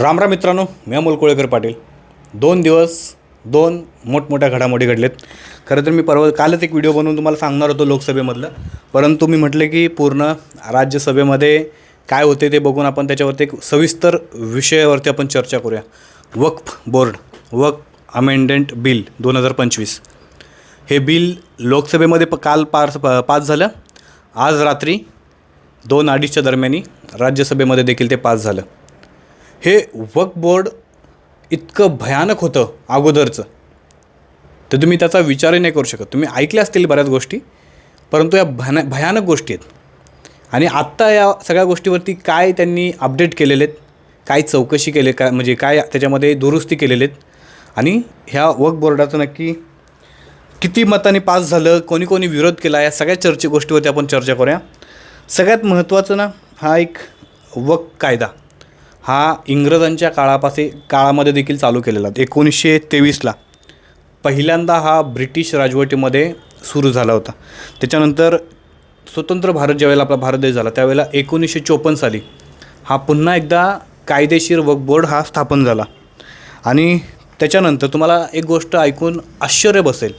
रामराम मित्रांनो मी अमोल कोळेकर पाटील. दोन दिवस दोन मोठमोठ्या घडामोडी घडलेत. खरं तर मी परवा कालच एक व्हिडिओ बनवून तुम्हाला सांगणार होतो लोकसभेमधलं. परंतु मी म्हटले की पूर्ण राज्यसभेमध्ये काय होते ते बघून आपण त्याच्यावरती एक सविस्तर विषयावरती आपण चर्चा करूया. Waqf board Waqf amendment bill दोन हजार पंचवीस. हे बिल लोकसभेमध्ये प काल पार प- पास झालं. आज रात्री दोन अडीचच्या दरम्यानी राज्यसभेमध्ये देखील ते पास झालं. हे वक्फ बोर्ड इतकं भयानक होतं अगोदरचं. तर तुम्ही त्याचा विचारही नाही करू शकत. तुम्ही ऐकल्या असतील बऱ्याच गोष्टी परंतु या भयान भयानक गोष्टी आहेत. आणि आत्ता या सगळ्या गोष्टीवरती काय त्यांनी अपडेट केलेले आहेत काय चौकशी केले काय म्हणजे काय त्याच्यामध्ये दुरुस्ती केलेले आहेत आणि ह्या वक्फ बोर्डाचं नक्की किती मताने पास झालं कोणी कोणी विरोध केला या सगळ्या चर्चे गोष्टीवरती आपण चर्चा करूया. सगळ्यात महत्त्वाचं ना हा एक वक कायदा हा इंग्रजांच्या काळापासे काळामध्ये देखील चालू केलेला. एकोणीसशे तेवीसला पहिल्यांदा हा ब्रिटिश राजवटीमध्ये सुरू झाला होता. त्याच्यानंतर स्वतंत्र भारत ज्यावेळेला आपला भारत देश झाला त्यावेळेला एकोणीसशे चोपन्न साली हा पुन्हा एकदा कायदेशीर वक्फ बोर्ड हा स्थापन झाला. आणि त्याच्यानंतर तुम्हाला एक गोष्ट ऐकून आश्चर्य बसेल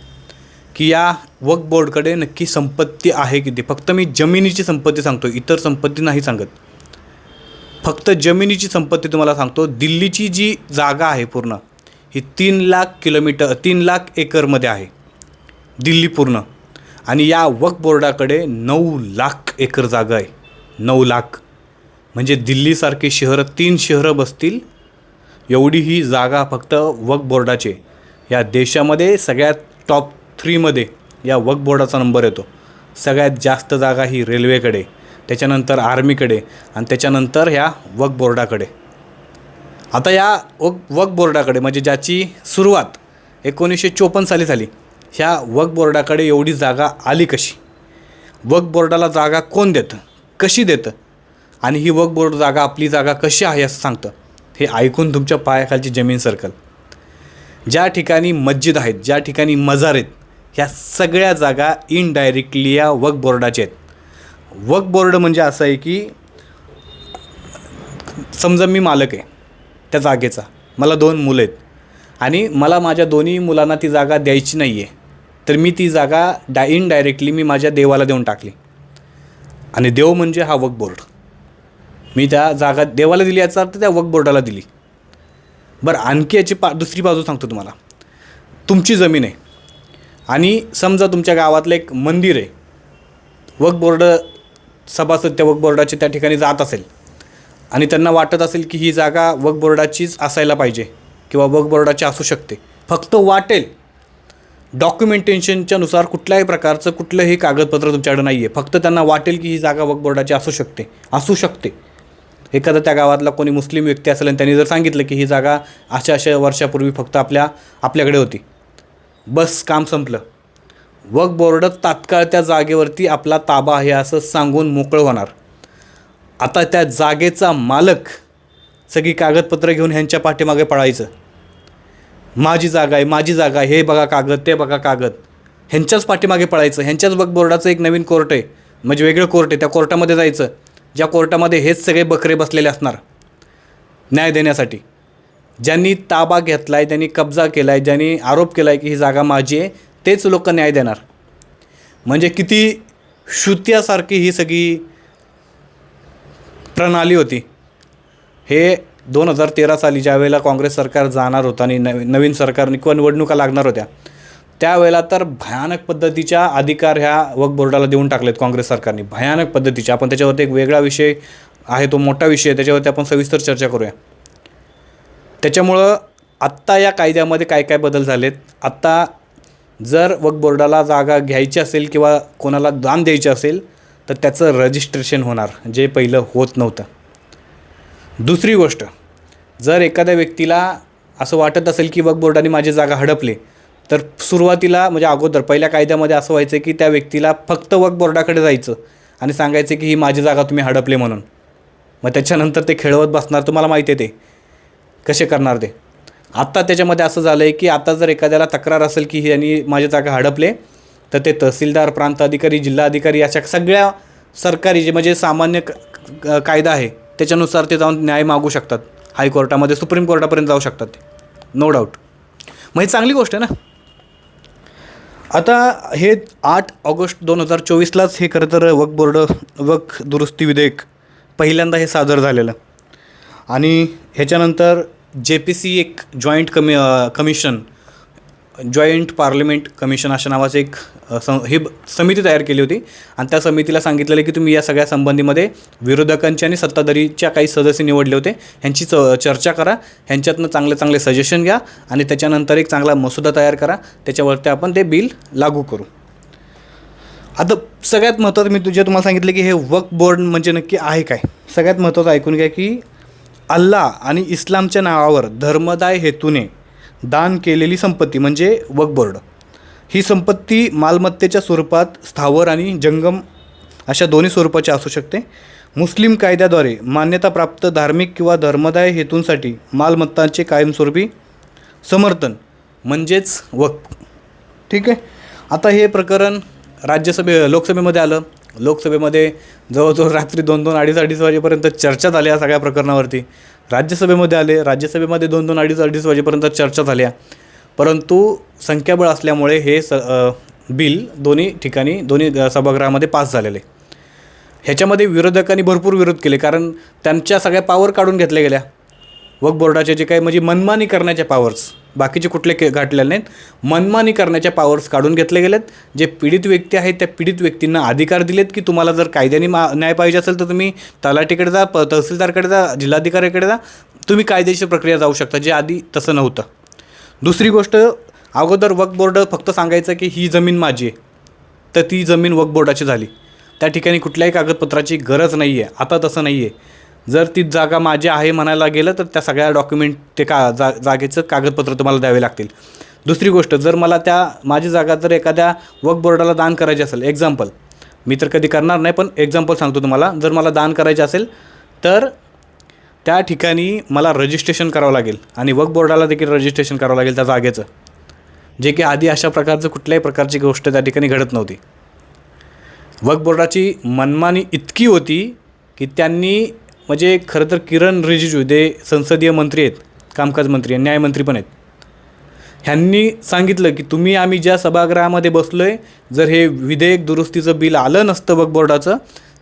की या वक्फ बोर्डकडे नक्की संपत्ती आहे किती फक्त मी जमिनीची संपत्ती सांगतो इतर संपत्ती नाही सांगत. फक्त जमिनीची संपत्ती तुम्हाला सांगतो. दिल्लीची जी जागा आहे पूर्ण ही तीन लाख किलोमीटर तीन लाख एकरमध्ये आहे. दिल्ली पूर्ण. आणि या वक्फ बोर्डाकडे नऊ लाख एकर जागा आहे. नऊ लाख. म्हणजे दिल्लीसारखी शहरं तीन शहरं बसतील. एवढी ही जागा फक्त वक्फ बोर्डाची आहे. या देशामध्ये सगळ्यात टॉप थ्रीमध्ये या वक्फ बोर्डाचा नंबर येतो. सगळ्यात जास्त जागा ही रेल्वेकडे त्याच्यानंतर आर्मीकडे आणि त्याच्यानंतर ह्या वकबोर्डाकडे बोर्डाकडे. आता या वक वक बोर्डाकडे म्हणजे ज्याची सुरुवात एकोणीसशे चोपन्न साली झाली ह्या वकबोर्डाकडे बोर्डाकडे एवढी जागा आली कशी? वकबोर्डाला बोर्डाला जागा कोण देतं? कशी देतं? आणि ही वकबोर्ड बोर्ड जागा आपली जागा कशी आहे असं सांगतं? हे ऐकून तुमच्या पायाखालची जमीन सरकल. ज्या ठिकाणी मस्जिद आहेत ज्या ठिकाणी मजार आहेत ह्या सगळ्या जागा इनडायरेक्टली या वक बोर्डाच्या आहेत. वक बोर्ड म्हणजे असं आहे की समजा मी मालक आहे त्या जागेचा. मला दोन मुलं आहेत. आणि मला माझ्या दोन्ही मुलांना ती जागा द्यायची नाही आहे तर मी ती जागा डा इनडायरेक्टली मी माझ्या देवाला देऊन टाकली. आणि देव म्हणजे हा वक बोर्ड मी त्या जागा देवाला दिली याचा अर्थ त्या वक बोर्डाला दिली. बरं आणखी याची पा दुसरी बाजू सांगतो तुम्हाला. तुमची जमीन आहे. आणि समजा तुमच्या गावातलं एक मंदिर आहे. वक बोर्ड सभासद त्या वक्फ बोर्डाचे त्या ठिकाणी जात असेल. आणि त्यांना वाटत असेल की ही जागा वक्फ बोर्डाचीच असायला पाहिजे किंवा वक्फ बोर्डाची असू शकते. फक्त वाटेल. डॉक्युमेंटेशनच्या नुसार कुठल्याही प्रकारचं कुठलंही कागदपत्र तुमच्याकडे नाही आहे फक्त त्यांना वाटेल की ही जागा वक्फ बोर्डाची असू शकते. असू शकते. एखादा त्या गावातला कोणी मुस्लिम व्यक्ती असेल आणि त्यांनी जर सांगितलं की ही जागा अशा अशा वर्षापूर्वी फक्त आपल्या आपल्याकडे होती. बस काम संपलं. वक बोर्ड तात्काळ त्या जागेवरती आपला ताबा आहे असं सांगून मोकळं होणार. आता त्या जागेचा मालक सगळी कागदपत्रं घेऊन ह्यांच्या पाठीमागे पळायचं. माझी जागा आहे माझी जागा आहे हे बघा कागद ते बघा कागद. ह्यांच्याच पाठीमागे पळायचं ह्यांच्याच वक बोर्डाचं एक नवीन कोर्ट आहे. म्हणजे वेगळं कोर्ट आहे त्या कोर्टामध्ये जायचं. ज्या कोर्टामध्ये हेच सगळे बकरे बसलेले असणार. न्याय देण्यासाठी. ज्यांनी ताबा घेतला आहे ज्यांनी कब्जा केला आहे ज्यांनी आरोप केला आहे की ही जागा माझी आहे तेच लोक न्याय देणार. म्हणजे किती श्रुत्यासारखी ही सगळी प्रणाली होती. हे दोन हजार तेरा साली ज्या वेळेला काँग्रेस सरकार जाणार होतं आणि नवी नवीन सरकार किंवा निवडणुका लागणार होत्या त्यावेळेला तर भयानक पद्धतीच्या अधिकार ह्या वक बोर्डाला देऊन टाकलेत काँग्रेस सरकारने. भयानक पद्धतीच्या आपण त्याच्यावरती एक वेगळा विषय आहे तो मोठा विषय आहे त्याच्यावरती आपण सविस्तर चर्चा करूया. त्याच्यामुळं आत्ता या कायद्यामध्ये काय काय बदल झालेत? आत्ता जर वक्फ बोर्डाला जागा घ्यायची असेल किंवा कोणाला दान द्यायचे असेल तर त्याचं रजिस्ट्रेशन होणार जे पहिलं होत नव्हतं. दुसरी गोष्ट जर एखाद्या व्यक्तीला असं वाटत असेल की वक्फ बोर्डाने माझी जागा हडपली तर सुरुवातीला म्हणजे अगोदर पहिल्या कायद्यामध्ये असं व्हायचं की त्या व्यक्तीला फक्त वक्फ बोर्डाकडे जायचं आणि सांगायचं की ही माझी जागा तुम्ही हडपले म्हणून. मग त्याच्यानंतर ते खेळवत बसणार तुम्हाला माहिती आहे ते. कसे करणार ते? आत्ता त्याच्यामध्ये असं झालं आहे की आता जर एखाद्याला तक्रार असेल की यांनी माझ्या जागा हडपले तर ते तहसीलदार प्रांत अधिकारी जिल्हा अधिकारी अशा सगळ्या सरकारी जे म्हणजे सामान्य कायदा आहे त्याच्यानुसार ते जाऊन न्याय मागू शकतात. हायकोर्टामध्ये सुप्रीम कोर्टापर्यंत जाऊ शकतात ते. नो डाऊट मग ही चांगली गोष्ट आहे ना? आता हे आठ ऑगस्ट दोन हजार चोवीसलाच हे खरं तर वक बोर्ड वक दुरुस्ती विधेयक पहिल्यांदा हे सादर झालेलं. आणि ह्याच्यानंतर जे पी सी एक जॉईंट कमी कमिशन जॉईंट पार्लमेंट कमिशन अशा नावाचं एक अ, सं समिती तयार केली होती. आणि त्या समितीला सांगितलेलं की तुम्ही या सगळ्या संबंधीमध्ये विरोधकांचे आणि सत्ताधारीच्या काही सदस्य निवडले होते ह्यांची च चर्चा करा. ह्यांच्यातनं चांगले चांगले सजेशन घ्या आणि त्याच्यानंतर एक चांगला मसुदा तयार करा. त्याच्यावरती आपण ते बिल लागू करू. आता सगळ्यात महत्त्वाचं मी तुझे तुम्हाला सांगितलं की हे वक बोर्ड म्हणजे नक्की आहे काय? सगळ्यात महत्त्वाचं ऐकून घ्या की अल्लाह आणि इस्लामच्या नावावर धर्मदाय हेतूने दान केलेली संपत्ती म्हणजे वकबोर्ड. बोर्ड ही संपत्ती मालमत्तेच्या स्वरूपात स्थावर आणि जंगम अशा दोन्ही स्वरूपाची असू शकते. मुस्लिम कायद्याद्वारे मान्यताप्राप्त धार्मिक किंवा धर्मदाय हेतूंसाठी मालमत्तांचे कायमस्वरूपी समर्थन म्हणजेच वक्फ. ठीक आहे? आता हे प्रकरण राज्यसभे लोकसभेमध्ये आलं. लोकसभेमध्ये जवळजवळ रात्री दोन दोन अडीच अडीच वाजेपर्यंत चर्चा झाल्या या सगळ्या प्रकरणावरती. राज्यसभेमध्ये आले राज्यसभेमध्ये दोन दोन अडीच अडीच वाजेपर्यंत चर्चा झाल्या. परंतु संख्याबळ असल्यामुळे हे स बिल दोन्ही ठिकाणी दोन्ही सभागृहामध्ये पास झालेले. ह्याच्यामध्ये विरोधकांनी भरपूर विरोध केले कारण त्यांच्या सगळ्या पावर काढून घेतल्या गेल्या. वक बोर्डाचे जे काही म्हणजे मनमानी करण्याच्या पावर्स बाकीचे कुठले के गाठलेले नाहीत. मनमानी करण्याच्या पावर्स काढून घेतले गेलेत. जे पीडित व्यक्ती आहेत त्या पीडित व्यक्तींना अधिकार दिलेत की तुम्हाला जर कायद्याने मा न्याय पाहिजे असेल तर तुम्ही तलाटीकडे जा प तहसीलदारकडे जा जिल्हाधिकाऱ्याकडे जा. तुम्ही कायदेशीर प्रक्रिया जाऊ शकता जे आधी तसं नव्हतं. दुसरी गोष्ट अगोदर वक्फ बोर्ड फक्त सांगायचं की ही जमीन माझी आहे. तर ती जमीन वक्फ बोर्डाची झाली. त्या ठिकाणी कुठल्याही कागदपत्राची गरज नाही आहे आता तसं नाही आहे जर ती जागा माझी आहे म्हणायला गेलं तर त्या सगळ्या डॉक्युमेंट ते का जा जागेचं कागदपत्र तुम्हाला द्यावे लागतील. दुसरी गोष्ट जर मला त्या माझी जागा जर एखाद्या वक्फ बोर्डाला दान करायची असेल एक्झाम्पल मी तर कधी करणार नाही पण एक्झाम्पल सांगतो तुम्हाला. जर मला दान करायचे असेल तर त्या ठिकाणी मला रजिस्ट्रेशन करावं लागेल आणि वक बोर्डाला देखील रजिस्ट्रेशन करावं लागेल त्या जागेचं. जे की आधी अशा प्रकारचं कुठल्याही प्रकारची गोष्ट त्या ठिकाणी घडत नव्हती. वक्फ बोर्डाची मनमानी इतकी होती की त्यांनी म्हणजे खरं तर किरण रिजिजू जे संसदीय मंत्री आहेत कामकाज मंत्री आणि न्यायमंत्री पण आहेत ह्यांनी सांगितलं की तुम्ही आम्ही ज्या सभागृहामध्ये बसलो आहे जर हे विधेयक दुरुस्तीचं बिल आलं नसतं वक्फ बोर्डाचं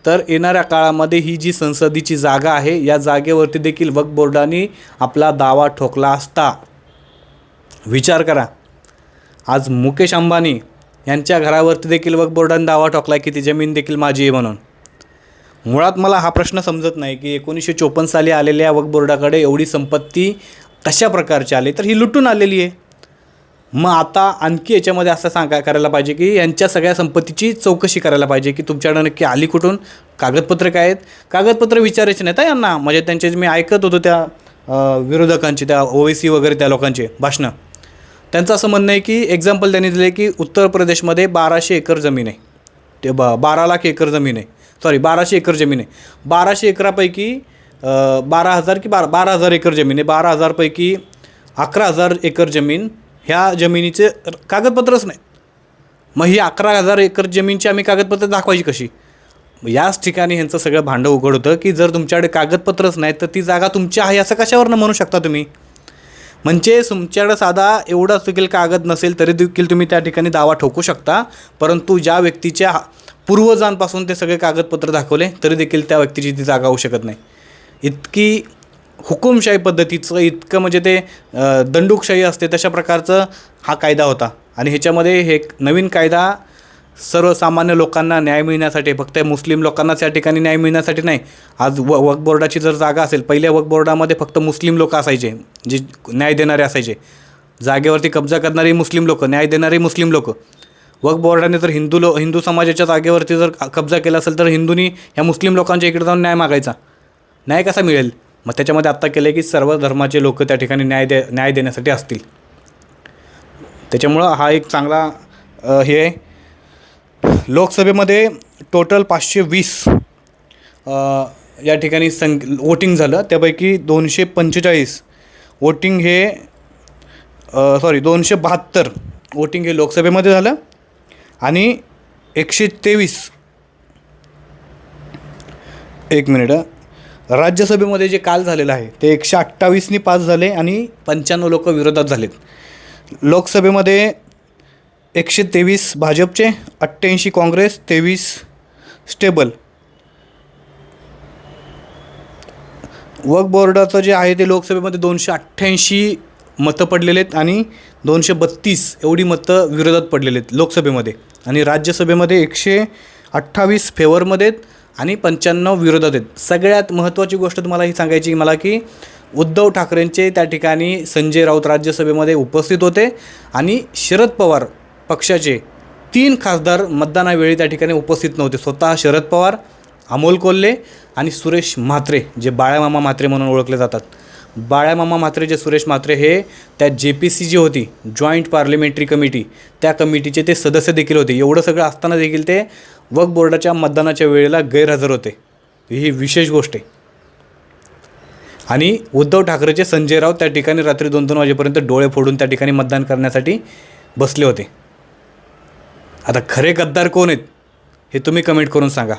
तर येणाऱ्या काळामध्ये ही जी संसदेची जागा आहे या जागेवरती देखील वक्फ बोर्डाने आपला दावा ठोकला असता. विचार करा. आज मुकेश अंबानी यांच्या घरावरती देखील वक्फ बोर्डाने दावा ठोकला की ती जमीन देखील माझी आहे म्हणून. मुळात मला हा प्रश्न समजत नाही की एकोणीसशे चोपन्न साली आलेल्या वक्फ बोर्डाकडे एवढी संपत्ती कशा प्रकारची आली? तर ही लुटून आलेली आहे. मग आता आणखी याच्यामध्ये असं सांगा करायला पाहिजे की यांच्या सगळ्या संपत्तीची चौकशी करायला पाहिजे की तुमच्याकडे नक्की आली कुठून? कागदपत्र काय आहेत? कागदपत्र विचारायचे नाहीत तर यांना. म्हणजे त्यांचे मी ऐकत होतो त्या विरोधकांचे विरोधकांची त्या ओवेसी वगैरे त्या लोकांचे भाषणं. त्यांचं असं म्हणणं आहे की एक्झाम्पल त्यांनी दिलं की उत्तर प्रदेशमध्ये बाराशे एकर जमीन आहे. ते ब बारा लाख एकर जमीन आहे. सॉरी बाराशे एकर जमीन आहे. बाराशे एकरापैकी बारा हजार की बारा बारा हजार एकर जमीन आहे. बारा हजारपैकी अकरा हजार एकर जमीन ह्या जमिनीचे कागदपत्रच नाही. मग ही अकरा हजार एकर जमीनची आम्ही कागदपत्र दाखवायची कशी? याच ठिकाणी ह्यांचं सगळं भांडं उघड होतं की जर तुमच्याकडे कागदपत्रच नाही तर ती जागा तुमची आहे असं कशावरनं म्हणू शकता तुम्ही? म्हणजे तुमच्याकडं साधा एवढा देखील कागद नसेल तरी देखील तुम्ही त्या ठिकाणी दावा ठोकू शकता. परंतु ज्या व्यक्तीच्या पूर्वजांपासून ते सगळे कागदपत्र दाखवले तरी देखील त्या व्यक्तीची ती जागा होऊ शकत नाही. इतकी हुकुमशाही पद्धतीचं इतकं म्हणजे ते दंडुकशाही असते तशा प्रकारचं हा कायदा होता. आणि ह्याच्यामध्ये हे एक नवीन कायदा सर्वसामान्य लोकांना न्याय मिळण्यासाठी फक्त मुस्लिम लोकांनाच या ठिकाणी न्याय मिळण्यासाठी नाही. आज व वक्फ बोर्डाची जर जागा असेल पहिल्या वक्फ बोर्डामध्ये फक्त मुस्लिम लोक असायचे जे न्याय देणारे असायचे. जागेवरती कब्जा करणारी मुस्लिम लोक न्याय देणारी मुस्लिम लोक. वक्फ बोर्डाने जर हिंदू लो हिंदू समाजाच्या जागेवरती जर कब्जा केला असेल तर हिंदूंनी ह्या मुस्लिम लोकांच्या इकडे जाऊन न्याय मागायचा. न्याय कसा मिळेल? मग त्याच्यामध्ये आत्ता केलं की सर्व धर्माचे लोक त्या ठिकाणी न्याय दे न्याय देण्यासाठी असतील. त्याच्यामुळं हा एक चांगला हे आहे. लोकसभेमध्ये टोटल पाचशे वीस या ठिकाणी सं वोटिंग झालं. त्यापैकी दोनशे पंचेचाळीस वोटिंग हे सॉरी दोनशे बहात्तर वोटिंग हे लोकसभेमध्ये झालं. आणि एकशे तेवीस. एक मिनिट राज्यसभेमध्ये जे काल झालेलं आहे ते एकशे अठ्ठावीसनी पास झाले आणि पंच्याण्णव लोक विरोधात झालेत. लोकसभेमध्ये एकशे तेवीस भाजपचे अठ्ठ्याऐंशी काँग्रेस तेवीस स्टेबल. वक बोर्डाचं जे आहे ते लोकसभेमध्ये दोनशे अठ्ठ्याऐंशी मतं पडलेले आहेत आणि दोनशे बत्तीस एवढी मतं विरोधात पडलेली आहेत लोकसभेमध्ये. आणि राज्यसभेमध्ये एकशे अठ्ठावीस फेवरमध्ये आहेत आणि पंच्याण्णव विरोधात आहेत. सगळ्यात महत्त्वाची गोष्ट तुम्हाला ही सांगायची मला की उद्धव ठाकरेंचे त्या ठिकाणी संजय राऊत राज्यसभेमध्ये उपस्थित होते आणि शरद पवार पक्षाचे तीन खासदार मतदानावेळी त्या ठिकाणी उपस्थित नव्हते. स्वतः शरद पवार अमोल कोल्हे आणि सुरेश म्हात्रे जे बाळ्यामामा म्हात्रे म्हणून ओळखले जातात. बाळ्यामामा म्हात्रे जे सुरेश म्हात्रे हे त्या जे पी सी जी होती जॉईंट पार्लमेंटरी कमिटी त्या कमिटीचे ते सदस्य देखील होते. एवढं सगळं असताना देखील ते वक्फ बोर्डाच्या मतदानाच्या वेळेला गैरहजर होते. ही विशेष गोष्ट आहे. आणि उद्धव ठाकरेचे संजय राव त्या ठिकाणी रात्री दोन दोन वाजेपर्यंत डोळे फोडून त्या ठिकाणी मतदान करण्यासाठी बसले होते. आता खरे गद्दार कोण आहेत हे तुम्ही कमेंट करून सांगा.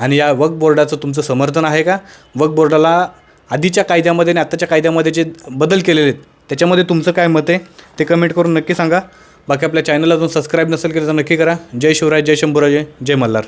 आणि या वक्फ बोर्डाचं तुमचं समर्थन आहे का? वक्फ बोर्डाला आधीच्या कायद्यामध्ये आणि आत्ताच्या कायद्यामध्ये जे बदल केलेले आहेत त्याच्यामध्ये तुमचं काय मत आहे? ते कमेंट करून नक्की सांगा. बाकी आपल्या चॅनलला अजून सबस्क्राईब नसेल केलं तर नक्की करा. जय शिवराय जय शंभूराजे जय मल्हार.